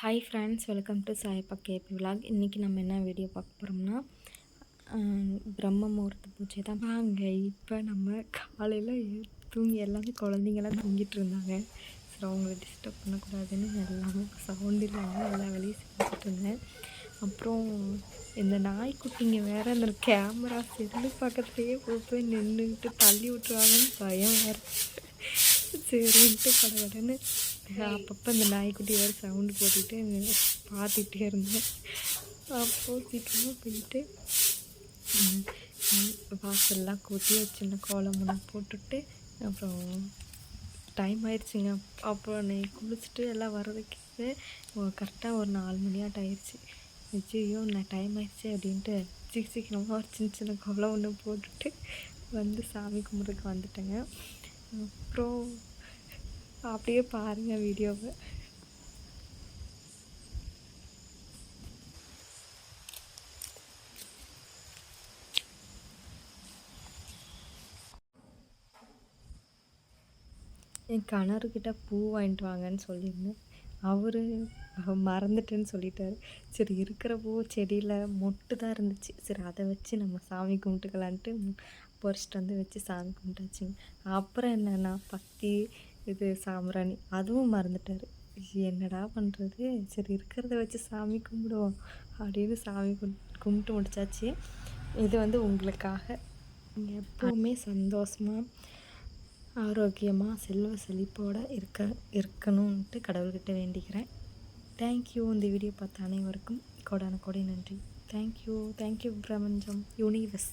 Hi friends welcome to Sayappa KP vlog இன்றைக்கி நம்ம என்ன வீடியோ பார்க்க போகிறோம்னா பிரம்ம முகூர்த்த பூஜை தான். வாங்க இப்போ நம்ம காலையில் தூங்கி எல்லாமே குழந்தைங்களாம் தூங்கிட்டு இருந்தாங்க. சரி அவங்கள டிஸ்டர்ப் பண்ணக்கூடாதுன்னு எல்லாமே சவுண்ட் இல்லாமல் எல்லா வேலையும் செஞ்சுட்டு இருந்தேன். அப்புறம் இந்த நாய்க்குட்டிங்க வேறு அந்த கேமரா செல்லு பக்கத்துலேயே போய் போய் நின்றுக்கிட்டு தள்ளி விட்டுருவாங்கன்னு பயம் வேறு. சரின்ட்டு கடகடன்னு அப்பப்போ இந்த நாய்க்குட்டி வேறு சவுண்டு போட்டுக்கிட்டு பார்த்துட்டே இருந்தேன். அப்போது சீக்கிரமாக போயிட்டு. வாசல்லாம் கூட்டி சின்ன கோலம் ஒன்று போட்டுட்டு அப்புறம் டைம் ஆயிடுச்சுங்க. அப்புறம் நீ குளிச்சுட்டு எல்லாம் வர்றதுக்கு கரெக்டாக ஒரு நாலு மணி ஆயிடுச்சு. ஐயோ நான் டைம் ஆயிடுச்சு அப்படின்ட்டு சீக்கிரம் சீக்கிரமாக ஒரு சின்ன சின்ன கோலம் ஒன்று போட்டுட்டு வந்து சாமி கும்பிட்றதுக்கு வந்துட்டேங்க. அப்புறம் அப்படியே பாருங்கள் வீடியோவை. என் கணவர்கிட்ட பூ வாங்கிட்டு வாங்கன்னு சொல்லியிருந்தேன். அவர் மறந்துட்டேன்னு சொல்லிட்டாரு. சரி இருக்கிற பூ செடியில் மொட்டு தான் இருந்துச்சு. சரி அதை வச்சு நம்ம சாமி கும்பிட்டுக்கலான்ட்டு பறிச்சிட்டு வந்து வச்சு சாமி கும்பிட்டாச்சுங்க. அப்புறம் என்னென்னா பக்தி இது சாம்பிராணி அதுவும் மறந்துட்டார். என்னடா பண்ணுறது சரி இருக்கிறத வச்சு சாமி கும்பிடுவோம் அப்படின்னு சாமி கும்பிட்டு முடிச்சாச்சு. இது வந்து உங்களுக்காக. எப்போவுமே சந்தோஷமாக ஆரோக்கியமாக செல்வ செழிப்போடு இருக்க இருக்கணும்ன்ட்டு கடவுள்கிட்ட வேண்டிக்கிறேன். தேங்க்யூ இந்த வீடியோ பார்த்த அனைவருக்கும் கோடான கோடி நன்றி. தேங்க்யூ தேங்க்யூ பிரபஞ்சம் யூனிவர்ஸ்